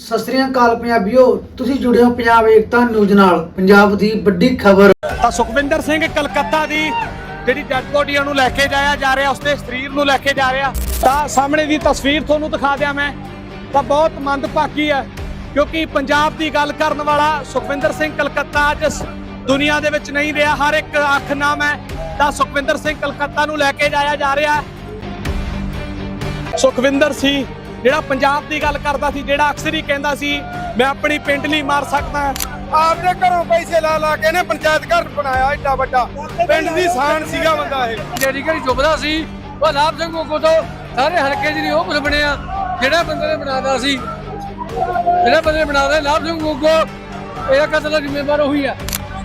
ਸਤਿ ਸ੍ਰੀ ਅਕਾਲ ਪੰਜਾਬੀਓ, ਤੁਸੀਂ ਜੁੜੇ ਹੋ ਪੰਜਾਬ ਏਕਤਾ ਨਿਊਜ਼ ਨਾਲ। ਪੰਜਾਬ ਦੀ ਵੱਡੀ ਖਬਰ। ਤਾਂ ਸੁਖਵਿੰਦਰ ਸਿੰਘ ਕਲਕੱਤਾ ਦੀ ਜਿਹੜੀ ਡੈਡ ਬੋਡੀ ਨੂੰ ਲੈ ਕੇ ਜਾਇਆ ਜਾ ਰਿਹਾ, ਉਸਦੇ ਸਰੀਰ ਨੂੰ ਲੈ ਕੇ ਜਾ ਰਿਹਾ, ਤਾਂ ਸਾਹਮਣੇ ਦੀ ਤਸਵੀਰ ਤੁਹਾਨੂੰ ਦਿਖਾ ਦਿਆਂ ਮੈਂ। ਤਾਂ ਬਹੁਤ ਮੰਦਭਾਗੀ ਹੈ, ਕਿਉਂਕਿ ਪੰਜਾਬ ਦੀ ਗੱਲ ਕਰਨ ਵਾਲਾ ਸੁਖਵਿੰਦਰ ਸਿੰਘ ਕਲਕੱਤਾ ਅੱਜ ਇਸ ਦੁਨੀਆ ਦੇ ਵਿੱਚ ਨਹੀਂ ਰਿਹਾ, ਹਰ ਇੱਕ ਅੱਖ ਨਾਮ ਹੈ। ਤਾਂ ਸੁਖਵਿੰਦਰ ਸਿੰਘ ਕਲਕੱਤਾ ਨੂੰ ਲੈ ਕੇ ਜਾਇਆ ਜਾ ਰਿਹਾ ਸੁਖਵਿੰਦਰ ਸੀ ਜਿਹੜਾ ਪੰਜਾਬ ਦੀ ਗੱਲ ਕਰਦਾ ਸੀ ਜਿਹੜਾ ਅਕਸਰ ਹੀ ਕਹਿੰਦਾ ਸੀ ਮੈਂ ਆਪਣੀ ਪਿੰਡ ਲਈ ਮਾਰ ਸਕਦਾ। ਆਪਦੇ ਘਰੋਂ ਪੈਸੇ ਲਾ ਲਾ ਕੇ ਨੇ ਪੰਚਾਇਤ ਘਰ ਬਣਾਇਆ ਏਡਾ ਵੱਡਾ। ਪਿੰਡ ਦੀ ਸ਼ਾਨ ਸੀਗਾ ਬੰਦਾ ਇਹ। ਜਿਹੜੀ ਘੜੀ ਚੁੱਪਦਾ ਸੀ ਉਹ ਲਾਭ ਸਿੰਘ ਗੋਗੋ ਤੋਂ ਸਾਰੇ ਹਲਕੇ 'ਚ ਨਹੀਂ ਉਹ ਕੁਝ ਬਣਿਆ ਜਿਹੜਾ ਬੰਦੇ ਨੇ ਬਣਾਦਾ ਸੀ। ਜਿਹੜਾ ਬੰਦੇ ਨੇ ਬਣਾਦਾ ਲਾਭ ਸਿੰਘ ਗੋਗੋ ਇਹਦਾ ਕਤਲ ਜ਼ਿੰਮੇਵਾਰ ਉਹੀ ਆ।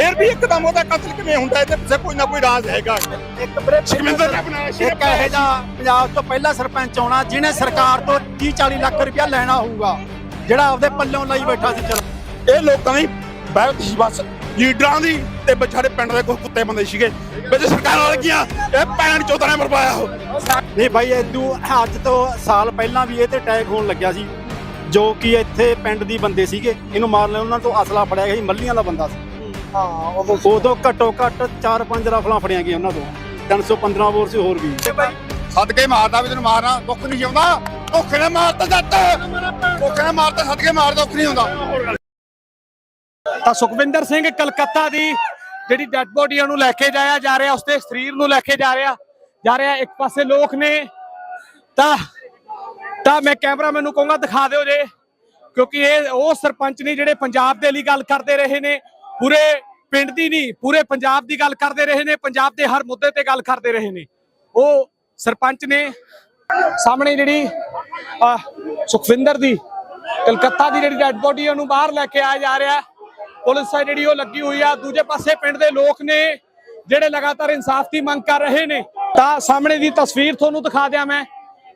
ਫਿਰ ਵੀ ਇੱਕਦਮ ਉਹਦਾ ਕਤਲ ਕਿਵੇਂ ਹੁੰਦਾ ਇਹਦੇ ਪਿੱਛੇ ਕੋਈ ਨਾ ਕੋਈ ਰਾਜ਼ ਹੈਗਾ। ਇੱਕ ਸ਼ਰਮਿੰਦਰ ਨੇ ਬਣਾਇਆ ਸੀ ਇੱਕ ਇਹੋ ਜਿਹਾ ਪੰਜਾਬ ਤੋਂ ਪਹਿਲਾ ਸਰਪੰਚ ਆਉਣਾ ਜਿਹਨੇ ਸਰਕਾਰ ਤੋਂ 30 40 ਲੱਖ ਰੁਪਇਆ ਲੈਣਾ ਹੋਊਗਾ ਜਿਹੜਾ ਆਪਦੇ ਪੱਲਿਓਂ ਲਈ ਬੈਠਾ ਸੀ ਚਲੋ। ਇਹ ਲੋਕਾਂ ਦੀ ਬੈਠ ਸੀ ਬਸ ਲੀਡਰਾਂ ਦੀ ਤੇ ਵਿਚਾਰੇ ਪਿੰਡ ਦੇ ਕੋਈ ਕੁੱਤੇ ਬੰਦੇ ਸੀਗੇ। ਵਿੱਚ ਸਰਕਾਰਾਂ ਲੱਗੀਆਂ ਇਹ ਪੈਣ ਚੋਦਾਂ ਨੇ ਮਰਵਾਇਆ ਉਹ। ਨਹੀਂ ਭਾਈ ਇਦੋਂ ਅੱਜ ਤੋਂ ਸਾਲ ਪਹਿਲਾਂ ਵੀ ਇਹ ਤੇ ਅਟੈਕ ਹੋਣ ਲੱਗਿਆ ਸੀ ਜੋ ਕਿ ਇੱਥੇ ਪਿੰਡ ਦੀ ਬੰਦੇ ਸੀਗੇ ਇਹਨੂੰ ਮਾਰਨ ਲਈ ਉਹਨਾਂ ਤੋਂ ਅਸਲਾ ਫੜਿਆ ਗਿਆ ਸੀ ਮੱਲੀਆਂ ਦਾ ਬੰਦਾ ਸੀ। ਹਾਂ ਉਦੋਂ ਘੱਟੋ ਘੱਟ 4-5 ਰਫਲਾਂ ਫੜੀਆਂ ਗਈਆਂ ਉਹਨਾਂ ਤੋਂ। 315 ਬੋਰ ਸੀ ਹੋਰ ਵੀ। ਸਦਕੇ ਮਾਰਦਾ ਵੀ ਤੈਨੂੰ ਮਾਰਨਾ ਦੁੱਖ ਨਹੀਂ ਆਉਂਦਾ। ਧੋਖੇ ਨਾਲ ਮਾਰਦਾ ਜੱਟ। ਧੋਖੇ ਨਾਲ ਮਾਰਦਾ ਸਦਕੇ ਮਾਰਦਾ ਦੁੱਖ ਨਹੀਂ ਆਉਂਦਾ। ਤਾਂ ਸੁਖਵਿੰਦਰ ਸਿੰਘ ਕਲਕੱਤਾ ਦੀ ਜਿਹੜੀ ਡੈਡ ਬੋਡੀ ਨੂੰ ਲੈ ਕੇ ਜਾਇਆ ਜਾ ਰਿਹਾ ਉਸਦੇ ਸਰੀਰ ਨੂੰ ਲੈ ਕੇ ਜਾ ਰਿਹਾ ਜਾ ਰਿਹਾ ਇੱਕ ਪਾਸੇ ਲੋਕ ਨੇ। ਤਾਂ ਤਾਂ ਮੈਂ ਕੈਮਰਾਮੈਨ ਨੂੰ ਕਹੂੰਗਾ ਦਿਖਾ ਦਿਓ ਜੇ। ਕਿਉਂਕਿ ਇਹ ਉਹ ਸਰਪੰਚ ਨੇ ਜਿਹੜੇ ਪੰਜਾਬ ਦੇ ਲਈ ਗੱਲ ਕਰਦੇ ਰਹੇ ਨੇ ਪੂਰੇ ਪਿੰਡ ਦੀ ਨਹੀਂ, ਪੂਰੇ ਪੰਜਾਬ ਦੀ ਗੱਲ ਕਰਦੇ ਰਹੇ ਨੇ, ਪੰਜਾਬ ਦੇ ਹਰ ਮੁੱਦੇ ਤੇ ਗੱਲ ਕਰਦੇ ਰਹੇ ਨੇ। ਉਹ ਸਰਪੰਚ ਨੇ ਸਾਹਮਣੇ ਜਿਹੜੀ ਸੁਖਵਿੰਦਰ ਦੀ, ਕਲਕੱਤਾ ਦੀ ਜਿਹੜੀ ਡੈਡ ਬੋਡੀ ਉਹਨੂੰ ਬਾਹਰ ਲੈ ਕੇ ਆਇਆ ਜਾ ਰਿਹਾ। ਪੁਲਿਸ ਹੈ ਜਿਹੜੀ, ਉਹ ਲੱਗੀ ਹੋਈ ਆ। ਦੂਜੇ ਪਾਸੇ ਪਿੰਡ ਦੇ ਲੋਕ ਨੇ, ਜਿਹੜੇ ਲਗਾਤਾਰ ਇਨਸਾਫ ਦੀ ਮੰਗ ਕਰ ਰਹੇ ਨੇ। ਤਾਂ ਸਾਹਮਣੇ ਦੀ ਤਸਵੀਰ ਤੁਹਾਨੂੰ ਦਿਖਾ ਦਿਆਂ ਮੈਂ।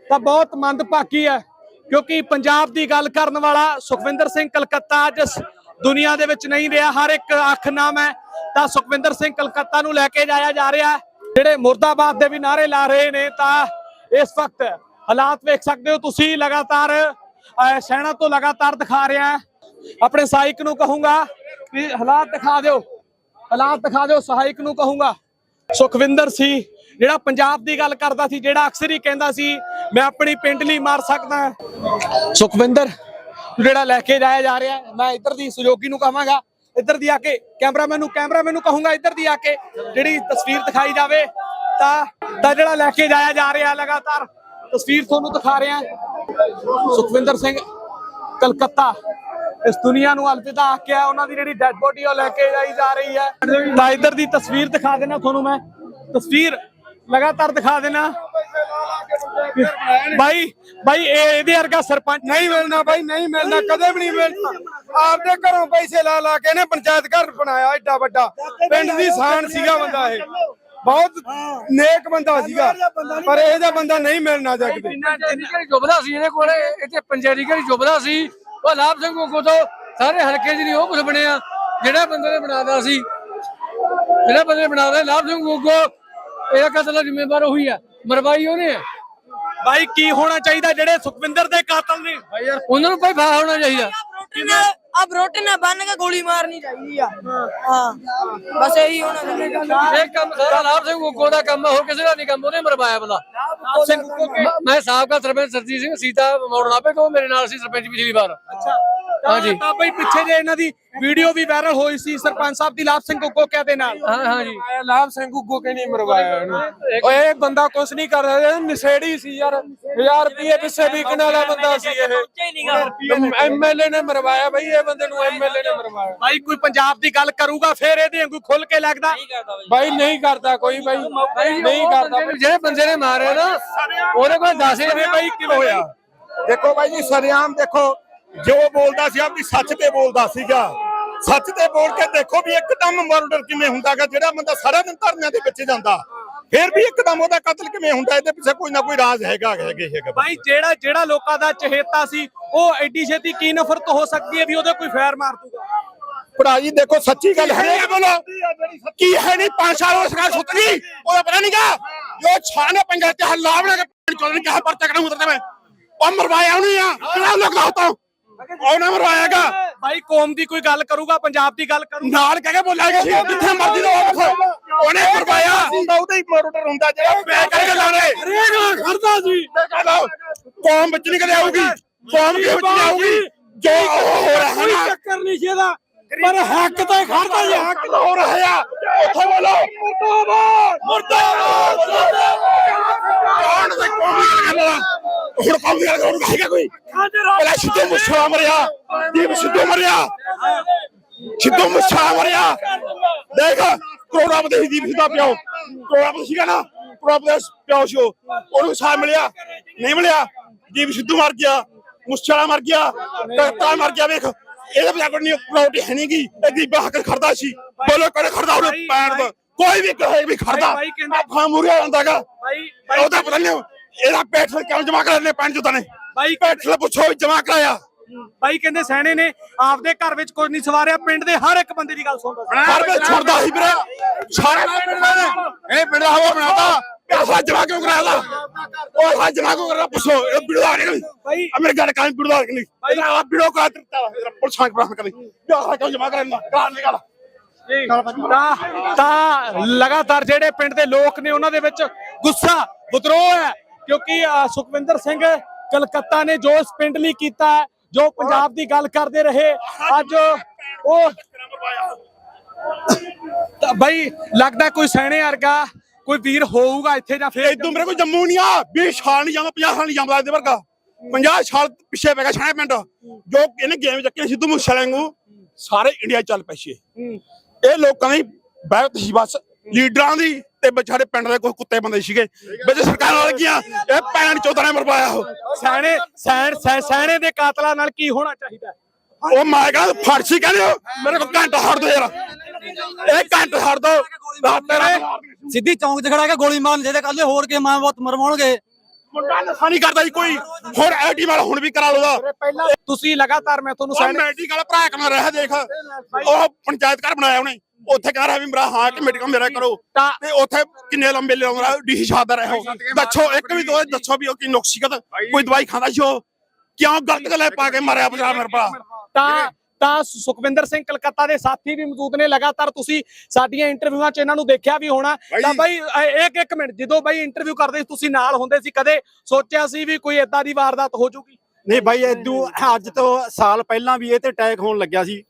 ਤਾਂ ਬਹੁਤ ਮੰਦਭਾਗੀ ਹੈ ਕਿਉਂਕਿ ਪੰਜਾਬ ਦੀ ਗੱਲ ਕਰਨ ਵਾਲਾ ਸੁਖਵਿੰਦਰ ਸਿੰਘ ਕਲਕੱਤਾ ਅੱਜ ਦੁਨੀਆ ਦੇ ਵਿੱਚ ਨਹੀਂ ਰਿਹਾ, ਹਰ ਇੱਕ ਅੱਖ ਨਾਮ ਹੈ। ਤਾਂ ਸੁਖਵਿੰਦਰ ਸਿੰਘ ਕਲਕੱਤਾ ਨੂੰ ਲੈ ਕੇ ਜਾਇਆ ਜਾ ਰਿਹਾ ਜਿਹੜੇ ਮੁਰਦਾਬਾਦ ਦੇ ਵੀ ਨਾਰੇ ਲਾ ਰਹੇ ਨੇ, ਤਾਂ ਇਸ ਵਕਤ ਹਾਲਾਤ ਵੇਖ ਸਕਦੇ ਹੋ ਤੁਸੀਂ, ਲਗਾਤਾਰ ਸੈਣਾ ਤੋਂ ਲਗਾਤਾਰ ਦਿਖਾ ਰਿਹਾ ਆਪਣੇ ਸਹਾਇਕ ਨੂੰ ਕਹੂੰਗਾ ਵੀ ਹਾਲਾਤ ਦਿਖਾ ਦਿਓ, ਹਾਲਾਤ ਦਿਖਾ ਦਿਓ, ਸਹਾਇਕ ਨੂੰ ਕਹੂੰਗਾ। ਸੁਖਵਿੰਦਰ ਸੀ, ਜਿਹੜਾ ਪੰਜਾਬ ਦੀ ਗੱਲ ਕਰਦਾ ਸੀ, ਜਿਹੜਾ ਅਕਸਰ ਹੀ ਕਹਿੰਦਾ ਸੀ, ਮੈਂ ਆਪਣੀ ਪਿੰਡ ਲਈ ਮਾਰ ਸਕਦਾ। ਸੁਖਵਿੰਦਰ ਜਿਹੜਾ ਲੈ ਕੇ ਜਾਇਆ ਜਾ ਰਿਹਾ ਮੈਂ ਇੱਧਰ ਦੀ ਸਹਿਯੋਗੀ ਨੂੰ ਕਹਾਂਗਾ, ਇੱਧਰ ਦੀ ਆ ਕੇ ਕੈਮਰਾਮੈਨ ਨੂੰ ਕੈਮਰਾਮੈਨ ਨੂੰ ਕਹੂੰਗਾ ਇੱਧਰ ਦੀ ਆ ਕੇ, ਜਿਹੜੀ ਤਸਵੀਰ ਦਿਖਾਈ ਜਾਵੇ, ਤਾਂ ਤਾਂ ਜਿਹੜਾ ਲੈ ਕੇ ਜਾਇਆ ਜਾ ਰਿਹਾ ਲਗਾਤਾਰ। ਤਸਵੀਰ ਤੁਹਾਨੂੰ ਦਿਖਾ ਰਿਹਾ ਸੁਖਵਿੰਦਰ ਸਿੰਘ ਕਲਕੱਤਾ, ਇਸ ਦੁਨੀਆ ਨੂੰ ਅਲਵਿਦਾ ਆਖਿਆ ਉਹਨਾਂ ਦੀ ਜਿਹੜੀ ਡੈਡ ਬੋਡੀ ਉਹ ਲੈ ਕੇ ਜਾਈ ਜਾ ਰਹੀ ਹੈ। ਤਾਂ ਇੱਧਰ ਦੀ ਤਸਵੀਰ ਦਿਖਾ ਦੇਣਾ ਤੁਹਾਨੂੰ ਮੈਂ। ਤਸਵੀਰ ਲਗਾਤਾਰ ਦਿਖਾ ਦੇਣਾ ਬਾਈ ਬਾਈ ਇਹ ਇਹਦੇ ਵਰਗਾ ਸਰਪੰਚ ਨਹੀਂ ਮਿਲਣਾ ਬਾਈ ਨਹੀਂ ਮਿਲਣਾ ਕਦੇ ਵੀ ਨਹੀਂ ਮਿਲਣਾ। ਆਪਦੇ ਘਰੋਂ ਪੈਸੇ ਲਾ ਲਾ ਕੇ ਨੇ ਪੰਚਾਇਤ ਘਰ ਬਣਾਇਆ ਏਡਾ ਵੱਡਾ। ਪਿੰਡ ਦੀ ਸ਼ਾਨ ਸੀਗਾ ਬੰਦਾ ਇਹ। ਬਹੁਤ ਨੇਕ ਬੰਦਾ ਸੀਗਾ। ਪਰ ਇਹ ਜਿਹਾ ਬੰਦਾ ਨਹੀਂ ਮਿਲਣਾ ਜੱਗ ਤੇ ਚੁੱਪਦਾ ਸੀ ਇਹਦੇ ਕੋਲੇ। ਇੱਥੇ ਪੰਚਾਇਤੀ ਘੜੀ ਚੁੱਪਦਾ ਸੀ। ਉਹ ਲਾਭ ਸਿੰਘ ਗੋਗੋ ਤੋਂ ਸਾਰੇ ਹਲਕੇ 'ਚ ਨਹੀਂ ਉਹ ਕੁਝ ਬਣਿਆ। ਜਿਹੜਾ ਬੰਦੇ ਨੇ ਬਣਾਦਾ ਸੀ। ਜਿਹੜਾ ਬੰਦੇ ਨੇ ਬਣਾਦਾ ਲਾਭ ਸਿੰਘ ਗੋਗੋ ਇਹਦਾ ਕਤਲ ਦਾ ਜ਼ਿੰਮੇਵਾਰ ਉਹੀ ਆ। ਮਰਵਾਈ ਉਹਨੇ ਆ। ਭਾਈ ਕੀ ਹੋਣਾ ਚਾਹੀਦਾ ਜਿਹੜੇ ਸੁਖਵਿੰਦਰ ਦੇ ਕਾਤਲ ਨੇ? ਭਾਈ ਯਾਰ ਉਹਨਾਂ ਨੂੰ ਭਾਈ ਫਾਹ ਹੋਣਾ ਚਾਹੀਦਾ। ਆ ਬਰੋਟੇ ਨਾਲ ਬੰਨ ਕੇ ਗੋਲੀ ਮਾਰਨੀ ਚਾਹੀਦੀ ਆ। ਹਾਂ ਬਸ ਇਹੀ ਉਹਨਾਂ ਨੇ ਇਹ ਕੰਮ ਸਾਰਾ ਲਾਭ ਸਿੰਘ ਗੁੱਗੋ ਦਾ ਕੰਮ ਆ, ਕਿਸੇ ਦਾ ਨਹੀਂ ਕੰਮ ਉਹਨੇ ਮਰਵਾਇਆ ਬੰਦਾ ਮੈਂ ਸਾਬਕਾ ਸਰਪੰਚ ਸਰਜੀਤ ਸਿੰਘ ਸੀਤਾ ਮੋੜ ਲਾਪੇ ਤੋਂ ਮੇਰੇ ਨਾਲ ਸੀ ਸਰਪੰਚ ਪਿਛਲੀ ਵਾਰ। ਅੱਛਾ। ਹਾਂਜੀ। ਤਾਂ ਬਈ ਪਿੱਛੇ ਜੇ ਇਹਨਾਂ ਦੀ ਵੀਡੀਓ ਵੀ ਵਾਇਰਲ ਹੋਈ ਸੀ ਸਰਪੰਚ ਸਾਹਿਬ ਦੀ ਲਾਭ ਸਿੰਘ ਕੋਕਿਆ ਦੇ ਨਾਲ? ਹਾਂ ਹਾਂ ਜੀ। ਲਾਭ ਸਿੰਘ ਗੁੱਗੋ ਕੇ ਨਹੀਂ ਮਰਵਾਇਆ ਇਹਨੂੰ? ਓਏ ਇਹ ਬੰਦਾ ਕੁਛ ਨਹੀਂ ਕਰ ਰਿਹਾ ਇਹ ਨਸ਼ੇੜੀ ਸੀ ਯਾਰ। 1000 ਰੁਪਏ ਪਿੱਛੇ ਵਿਕਣ ਵਾਲਾ ਬੰਦਾ ਸੀ ਇਹ। ਐਮਐਲਏ ਨੇ ਮਰਵਾਇਆ ਬਈ ਇਹ ਬੰਦੇ ਨੂੰ ਐਮਐਲਏ ਨੇ ਮਰਵਾਇਆ। ਬਾਈ ਕੋਈ ਪੰਜਾਬ ਦੀ ਗੱਲ ਕਰੂਗਾ ਫੇਰ ਇਹਦੇ ਵਾਂਗੂ ਖੁੱਲ ਕੇ ਲੱਗਦਾ। ਬਾਈ। ਨਹੀਂ ਕਰਦਾ ਕੋਈ ਬਾਈ। ਨਹੀਂ ਕਰਦਾ ਜਿਹੜੇ ਬੰਦੇ ਨੇ ਮਾਰਿਆ ਨਾ ਉਹਦੇ ਕੋਲ 10 ਇਹ ਬਾਈ ਕਿਵੇਂ ਹੋਇਆ ਦੇਖੋ ਬਾਈ ਜੀ ਸਰਿਆਮ ਦੇਖੋ। ਜੋ ਬੋਲਦਾ ਸੀ ਆਪਣੀ ਸੱਚ ਤੇ ਬੋਲਦਾ ਸੀਗਾ। ਸੱਚ ਤੇ ਬੋਲ ਕੇ ਦੇਖੋ ਵੀ ਇੱਕਦਮ ਮਰਡਰ ਕਿਵੇਂ ਹੁੰਦਾਗਾ ਜਿਹੜਾ ਬੰਦਾ ਸਾਰਾ ਦਿਨ ਧਰਨਿਆਂ ਦੇ ਵਿੱਚ ਜਾਂਦਾ। ਫਿਰ ਵੀ ਇੱਕਦਮ ਉਹਦਾ ਕਤਲ ਕਿਵੇਂ ਹੁੰਦਾ ਇਹਦੇ ਪਿੱਛੇ ਕੋਈ ਨਾ ਕੋਈ ਰਾਜ਼ ਹੈਗਾ ਹੈਗੇ ਹੈਗਾ। ਬਾਈ ਜਿਹੜਾ ਜਿਹੜਾ ਲੋਕਾਂ ਦਾ ਚਹੇਤਾ ਸੀ ਉਹ ਐਡੀ ਛੇਤੀ ਕੀ ਨਫ਼ਰਤ ਹੋ ਸਕਦੀ ਹੈ ਵੀ ਉਹਦੇ ਕੋਈ ਫੈਰ ਮਾਰ ਦੂਗਾ? ਭਰਾ ਜੀ ਦੇਖੋ ਸੱਚੀ ਗੱਲ ਹੈ ਬੋਲੋ। ਕੀ ਹੈ ਨਹੀਂ ਪੰਜ ਸਾਲ ਉਸ ਗੱਲ ਸੁੱਤ ਗਈ ਉਹਦਾ ਪਤਾ ਨਹੀਂਗਾ ਜੋ ਛਾਣੇ ਪੰਗਾ ਤੇ ਹੱਲਾ ਬਣਾ ਕੇ ਕਿਹਾ ਪਰ ਤੱਕ ਨੂੰ ਉਤਰਦਾ ਮੈਂ ਉਹ ਮਰਵਾਇਆ ਉਹਨੇ ਆ। ਕਿਹੜਾ ਲੋਕ ਲਾਉਤਾ ਉਹਨੇ ਮਰਵਾਇਆਗਾ ਬਾਈ ਕੌਮ ਦੀ ਕੋਈ ਗੱਲ ਕਰੂਗਾ ਪੰਜਾਬ ਦੀ ਗੱਲ ਕਰੂਗਾ। ਨਾਲ ਕਹਿ ਕੇ ਬੋਲਿਆ ਸੀ ਜਿੱਥੇ ਮਰਜ਼ੀ ਦਾ ਉਹਨੇ ਮਰਵਾਇਆ ਹੁੰਦਾ ਉਹਦਾ ਹੀ ਮਰਡਰ ਹੁੰਦਾ ਜਿਹੜਾ ਮੈਂ ਕਰਕੇ ਲਾਣੇ ਰੇਗਾ ਖੜਦਾ ਸੀ। ਕੌਮ ਵਿੱਚ ਨਹੀਂ ਕਦੇ ਆਊਗੀ। ਕੌਮ ਦੇ ਵਿੱਚ ਨਹੀਂ ਆਊਗੀ। ਜੋ ਹੋ ਰਿਹਾ ਨਾ। ਚੱਕਰ ਨਹੀਂ ਸੀ ਇਹਦਾ। ਪਰ ਹੱਕ ਤਾਂ ਖੜਦਾ ਜੀ ਹੱਕ ਹੋ ਰਿਹਾ ਉੱਥੇ ਬੋਲੋ। ਮੁਰਦਾਬਾਦ। ਮੁਰਦਾਬਾਦ। ਕੌਣ ਦੇ ਕੌਣ ਦੀ ਗੱਲ ਕਰਦਾ? ਹੁਣ ਕੌਣ ਦੀ ਗੱਲ ਕਰਦਾ ਹੈਗਾ ਕੋਈ? ਪਹਿਲਾਂ ਸਿੱਧੂ ਮੂਸੇਵਾਲਾ ਮਰਿਆ ਦੀਪ ਸਿੱਧੂ ਮਰਿਆ। ਸਿੱਧੂ ਮੂਸੇਵਾਲਾ ਮਰਿਆ। ਦੇਖ ਕਰੋੜਾਪਤੀ ਦੀਪ ਸਿੱਧਾ ਪਿਓ। ਕਰੋੜਾਪਤੀ ਸੀਗਾ ਨਾ ਕਰੋੜਾਪਤੀ ਪਿਓ ਸੀ ਉਹ। ਉਹਨੂੰ ਸਾਹ ਮਿਲਿਆ। ਨਹੀਂ ਮਿਲਿਆ ਦੀਪ ਸਿੱਧੂ ਮਰ ਗਿਆ ਮੂਸੇਵਾਲਾ ਮਰ ਗਿਆ ਮਰ ਗਿਆ ਵੇਖ। ਇਹਦੇ ਬਜਾ ਕੋਈ ਨਹੀਂ ਪ੍ਰਾਪਰਟੀ ਹੈ ਇਹ ਗਰੀਬਾਂ ਹੱਕ ਖੜਦਾ ਸੀ। ਬੋਲੋ ਖੜਦਾ ਉਹਨੇ ਦਾ। ਕੋਈ ਵੀ ਖੜਦਾ। ਆਉਂਦਾਗਾ ਬਾਈ ਉਹਦਾ ਪਤਾ ਨਹੀਂ ਇਹਦਾ ਪੈਟਰਲ ਕਿਉਂ ਜਮਾ ਕਰਾਣੇ ਪੈਣ ਜੁੱਤਾ ਨੇ? ਬਾਈ ਪੈਟਰਲ ਪੁੱਛੋ ਜਮਾ ਕਰਾਇਆ ਬਾਈ ਕਹਿੰਦੇ ਸੈਣੇ ਨੇ ਆਪਦੇ ਘਰ ਵਿੱਚ ਕੋਈ ਨਹੀਂ ਸਵਾਰਿਆ ਪਿੰਡ ਦੇ ਹਰ ਇੱਕ ਬੰਦੇ ਦੀ ਗੱਲ ਸੁਣਦਾ ਸੀ। ਛੁੱਟਦਾ ਸੀ ਵੀਰੇ। ਸਾਰੇ ਪਿੰਡ ਨੇ ਇਹ ਪਿੰਡ ਹਵਾ ਬਣਾਤਾ ਪੈਸਾ ਜਮਾ ਕਿਉਂ ਕਰਾਇਆ ਉਹ ਸਾ ਜਮਾ ਕਿਉਂ ਕਰਾ ਪੁੱਛੋ ਇਹ ਬਿੜਵਾ ਨਹੀਂ? ਬਾਈ। ਅਮਰ ਗੱਲ ਕਾਂ ਬਿੜਵਾ ਨਹੀਂ ਇਹਦਾ ਆ ਬਿੜੋ ਕਰਾ ਦਿੱਤਾ ਪੁਲਿਸਾਂ ਬਰਾਹਮ ਕਰੀ। ਪੈਸਾ ਕਿਉਂ ਜਮਾ ਕਰਾਇਆ ਕਰਾ ਨਿਕਾਲ। ਤਾਂ ਤਾਂ ਲਗਾਤਾਰ ਜਿਹੜੇ ਪਿੰਡ ਦੇ ਲੋਕ ਨੇ ਉਹਨਾਂ ਦੇ ਵਿੱਚ ਗੁੱਸਾ ਵਿਦਰੋਹ ਹੈ ਕਿਉਂਕਿ ਸੁਖਵਿੰਦਰ ਸਿੰਘ ਕਲਕੱਤਾ ਨੇ ਜੋ ਇਸ ਪਿੰਡ ਲਈ ਕੀਤਾ ਜੋ ਪੰਜਾਬ ਦੀ ਗੱਲ ਕਰਦੇ ਰਹੇ। ਅੱਜ ਉਹ ਤਾਂ ਬਈ ਲੱਗਦਾ ਕੋਈ ਸੈਣੇ ਵਰਗਾ ਕੋਈ ਵੀਰ ਹੋਊਗਾ ਇੱਥੇ ਜਾਂ ਫਿਰ ਇਦੋਂ ਮੇਰੇ ਕੋਈ ਜੰਮੂ ਨਹੀਂ ਆ। 20 ਸਾਲ ਨਹੀਂ ਜਾਂਦਾ 50 ਸਾਲ ਨਹੀਂ ਜਾਂਦਾ ਇਹਦੇ ਵਰਗਾ। 50 ਸਾਲ ਪਿੱਛੇ ਪੈ ਗਿਆ ਛਾਣੇ ਪਿੰਡ। ਜੋ ਇਹਨੇ ਗੇਮ ਚੱਕੇ ਸਿੱਧੂ ਮੂਸੇਵਾਲੇ ਨੂੰ ਸਾਰੇ ਇੰਡੀਆ ਚੱਲ ਪਛੇ ਇਹ। ਲੋਕਾਂ ਦੀ ਬਹਿਤ ਸੀ ਬਸ ਲੀਡਰਾਂ ਦੀ। ਤੇ ਵਿਚਾਰੇ ਪਿੰਡ ਦੇ ਕੋਈ ਕੁੱਤੇ ਬੰਦੇ ਸੀਗੇ। ਵਿੱਚ ਸਰਕਾਰਾਂ ਨਾਲ ਗਿਆ ਇਹ ਪੈਣ ਚੋਦਾਂ ਨੇ ਮਰਵਾਇਆ ਉਹ। ਸੈਣੇ ਸੈਣ ਸੈਣੇ ਦੇ ਕਾਤਲਾਂ ਨਾਲ ਕੀ ਹੋਣਾ ਚਾਹੀਦਾ? ਉਹ ਮੈਂ ਕਹਿੰਦਾ ਫਾਰਸੀ ਕਹਿੰਦੇ ਹੋ ਮੇਰੇ ਕੋਲ ਘੰਟਾ ਹਟ ਦੋ ਯਾਰ। ਇਹ ਘੰਟਾ ਹਟ ਦੋ। ਸਿੱਧੀ ਚੌਂਕ 'ਚ ਖੜਾ ਕੇ ਗੋਲੀ ਮਾਰਨ ਜਿਹਦੇ ਕੱਲੇ ਹੋਰ ਕੇ ਮਾਂ ਬਹੁਤ ਮਰਵਾਉਣਗੇ। ਮੁੰਡਾ ਨਸ਼ਾ ਨਹੀਂ ਕਰਦਾ ਜੀ ਕੋਈ। ਹੁਣ ਐਡੀ ਵਾਲਾ ਹੁਣ ਵੀ ਕਰਾ ਲਓਦਾ ਤੁਸੀਂ ਲਗਾਤਾਰ ਮੈਂ ਤੁਹਾਨੂੰ ਸੈਣੇ ਮੈਡੀਕਲ ਭਰਾ ਕਮਾ ਰਿਹਾ ਦੇਖ। ਉਹ ਪੰਚਾਇਤ ਘਰ ਬਣਾਇਆ ਉਹਨੇ। ਉੱਥੇ ਕਹਿ ਰਿਹਾ ਵੀ ਮੇਰਾ ਹਾਂ ਕਿ ਮੈਡੀਕਲ ਮੇਰਾ ਕਰੋ। ਤਾਂ ਉੱਥੇ ਕਿੰਨੇ ਲੰਬੇ ਲਿਆਉਂਦਾ ਡੀਸੀ ਸ਼ਾਦਾ ਰਿਹਾ। ਦੱਸੋ ਇੱਕ ਵੀ ਦੋ ਦੱਸੋ ਵੀ ਉਹ ਕੀ ਨੁਕਸੀਕਤ ਕੋਈ ਦਵਾਈ ਖਾਂਦਾ ਸੀ ਉਹ? ਕਿਉਂ ਗਲਤ ਗਲੇ ਪਾ ਕੇ ਮਾਰਿਆ ਬਜਾ ਮੇਰੇ ਭਰਾ ਤਾਂ ਤਾਂ ਸੁਖਵਿੰਦਰ ਸਿੰਘ ਕਲਕੱਤਾ ਦੇ ਸਾਥੀ ਵੀ ਮੌਜੂਦ ਨੇ ਲਗਾਤਾਰ। ਤੁਸੀਂ ਸਾਡੀਆਂ ਇੰਟਰਵਿਊਆਂ 'ਚ ਇਹਨਾਂ ਨੂੰ ਦੇਖਿਆ ਵੀ ਹੋਣਾ। ਤਾਂ ਬਾਈ ਇੱਕ ਇੱਕ ਮਿੰਟ ਜਦੋਂ ਬਾਈ ਇੰਟਰਵਿਊ ਕਰਦੇ ਸੀ ਤੁਸੀਂ ਨਾਲ ਹੁੰਦੇ ਸੀ ਕਦੇ ਸੋਚਿਆ ਸੀ ਵੀ ਕੋਈ ਏਦਾਂ ਦੀ ਵਾਰਦਾਤ ਹੋ ਜਾਊਗੀ ਨਹੀਂ ਬਾਈ ਇਦੋਂ ਅੱਜ ਤੋਂ ਸਾਲ ਪਹਿਲਾਂ ਵੀ ਇਹ ਤੇ ਅਟੈਕ ਹੋਣ ਲੱਗਿਆ ਸੀ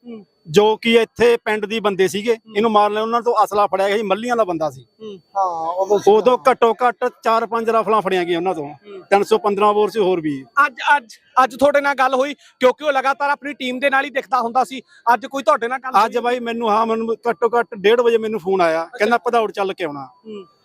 ਜੋ ਕਿ ਇੱਥੇ ਪਿੰਡ ਦੀ ਬੰਦੇ ਸੀਗੇ ਇਹਨੂੰ ਮਾਰ ਲਿਆ ਉਹਨਾਂ ਤੋਂ ਅਸਲਾ ਫੜਿਆ ਗਿਆ ਸੀ ਮੱਲੀਆਂ ਦਾ ਬੰਦਾ ਸੀ। ਹਾਂ। ਉਦੋਂ ਉਦੋਂ ਘੱਟੋ ਘੱਟ 4-5 ਰਫਲਾਂ ਫੜੀਆਂ ਗਈਆਂ ਉਹਨਾਂ ਤੋਂ। 315 ਬੋਰ ਸੀ ਹੋਰ ਵੀ। ਅੱਜ ਅੱਜ ਅੱਜ ਤੁਹਾਡੇ ਨਾਲ ਗੱਲ ਹੋਈ ਕਿਉਂਕਿ ਉਹ ਲਗਾਤਾਰ ਆਪਣੀ ਟੀਮ ਦੇ ਨਾਲ ਹੀ ਦਿਖਦਾ ਹੁੰਦਾ ਸੀ। ਅੱਜ ਕੋਈ ਤੁਹਾਡੇ ਨਾਲ ਗੱਲ ਅੱਜ ਬਾਈ ਮੈਨੂੰ ਹਾਂ ਮੈਨੂੰ ਘੱਟੋ ਘੱਟ 1:30 ਵਜੇ ਮੈਨੂੰ ਫੋਨ ਆਇਆ ਕਹਿੰਦਾ ਭਦੌੜ ਚੱਲ ਕੇ ਆਉਣਾ।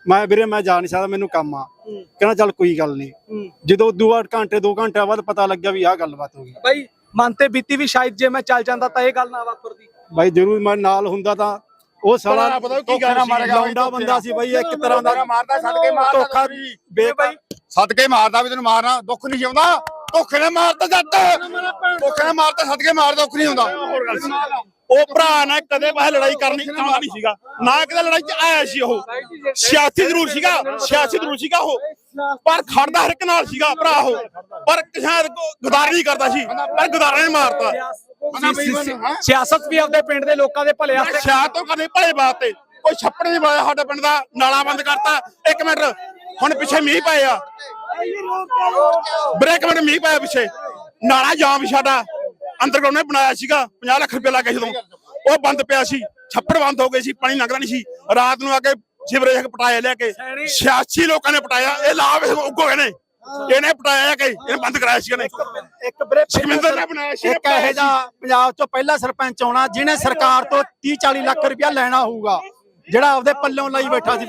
ਮੈਂ ਵੀਰੇ ਮੈਂ ਜਾ ਨਹੀਂ ਸਕਦਾ ਮੈਨੂੰ ਕੰਮ ਆ। ਕਹਿੰਦਾ ਚੱਲ ਕੋਈ ਗੱਲ ਨਹੀਂ। ਜਦੋਂ ਦੋ ਅੱਠ ਘੰਟੇ 2 ਘੰਟੇ ਬਾਅਦ ਪਤਾ ਲੱਗਿਆ ਵੀ ਆਹ ਗੱਲਬਾਤ ਹੋ ਗਈ। ਬਾਈ ਮਨ ਤੇ ਬੀਤੀ ਵੀ ਸ਼ਾਇਦ ਜੇ ਮੈਂ ਚੱਲ ਜਾਂਦਾ ਤਾਂ ਇਹ ਗੱਲ ਨਾ ਵਾਪਰਦੀ। ਬਾਈ ਜ਼ਰੂਰ ਮੈਂ ਨਾਲ ਹੁੰਦਾ ਤਾਂ ਉਹ ਸਾਲਾ ਪਤਾ ਕੀ ਕਹਿਣਾ ਮਾਰੇਗਾ ਲੌਂਡਾ ਬੰਦਾ ਸੀ ਬਾਈ ਇੱਕ ਤਰ੍ਹਾਂ ਦਾ ਮਾਰਦਾ ਛੱਡ ਕੇ ਮਾਰਦਾ ਧੋਖਾ ਬੇਬਾਈ ਸਦਕੇ ਮਾਰਦਾ ਵੀ ਤੈਨੂੰ ਮਾਰਨਾ ਦੁੱਖ ਨਹੀਂ ਆਉਂਦਾ ਧੋਖੇ ਨੇ ਮਾਰਦਾ ਜੱਟ ਧੋਖੇ ਨੇ ਮਾਰਦਾ ਸਦਕੇ ਮਾਰਦਾ ਦੁੱਖ ਨਹੀਂ ਆਉਂਦਾ ਉਹ ਭਰਾ ਨੇ ਕਦੇ ਬਾਹਰ ਲੜਾਈ ਕਰਨੀ ਚਾਹੁੰਦਾ ਨਹੀਂ ਸੀਗਾ। ਨਾ ਕਦੇ ਲੜਾਈ ਚ ਆਇਆ ਸੀ ਉਹ। ਸਿਆਸੀ ਜ਼ਰੂਰ ਸੀਗਾ ਸਿਆਸੀ ਜ਼ਰੂਰ ਸੀਗਾ ਉਹ। ਪਰ ਖੜਦਾ ਹਰ ਇੱਕ ਨਾਲ ਸੀਗਾ ਭਰਾ ਉਹ। ਪਰ ਕਿਸੇ ਗਦਾਰ ਨਹੀਂ ਕਰਦਾ ਸੀ। ਪਰ ਗਦਾਰਾਂ ਨੇ ਮਾਰਤਾ। ਸਿਆਸਤ ਵੀ ਆਪਦੇ ਪਿੰਡ ਦੇ ਲੋਕਾਂ ਦੇ ਭਲੇ ਵਾਸਤੇ ਸਿਆਸਤ ਤੋਂ ਕਦੇ ਭਲੇ ਬਾਤੇ ਕੋਈ ਛੱਪੜ ਨਹੀਂ ਪਾਇਆ ਸਾਡੇ ਪਿੰਡ ਦਾ। ਨਾਲਾ ਬੰਦ ਕਰਤਾ। ਇੱਕ ਮਿੰਟ। ਹੁਣ ਪਿੱਛੇ ਮੀਂਹ ਪਏ ਆ। ਬ੍ਰੇਕ ਮਿੰਟ ਮੀਂਹ ਪਾਇਆ ਪਿੱਛੇ। ਨਾਲਾ ਜਾਮ ਸਾਡਾ। ਅੰਡਰਗਰਾਉਂਡ ਨੇ ਬਣਾਇਆ ਸੀਗਾ 50 ਲੱਖ ਰੁਪਏ ਲੱਗੇ ਜਦੋਂ। ਉਹ ਬੰਦ ਪਿਆ ਸੀ ਛੱਪੜ ਬੰਦ ਹੋ ਗਏ ਸੀ ਪਾਣੀ ਲੰਘਦਾ ਨਹੀਂ ਸੀ। ਰਾਤ ਨੂੰ ਆ ਕੇ ਸਿਵਰੇਜ ਪਟਾਇਆ ਲਿਆ ਕੇ ਸਿਆਸੀ ਲੋਕਾਂ ਨੇ ਪਟਾਇਆ ਇਹ ਲਾਭ ਉੱਗੋ ਗਏ ਨੇ। ਇਹਨੇ ਪਟਾਇਆ ਕਿ ਇਹਨੇ ਬੰਦ ਕਰਾਇਆ ਸੀ ਇਹਨੇ। ਇੱਕ ਵੀਰੇ ਸੁਖਮਿੰਦਰ ਨੇ ਬਣਾਇਆ ਸੀ ਇੱਕ ਇਹੋ ਜਿਹਾ ਪੰਜਾਬ ਚੋਂ ਪਹਿਲਾ ਸਰਪੰਚ ਆਉਣਾ ਜਿਹਨੇ ਸਰਕਾਰ ਤੋਂ 30 40 ਲੱਖ ਰੁਪਇਆ ਲੈਣਾ ਹੋਊਗਾ ਜਿਹੜਾ ਆਪਦੇ ਪੱਲੋਂ ਲਈ ਬੈਠਾ ਸੀ।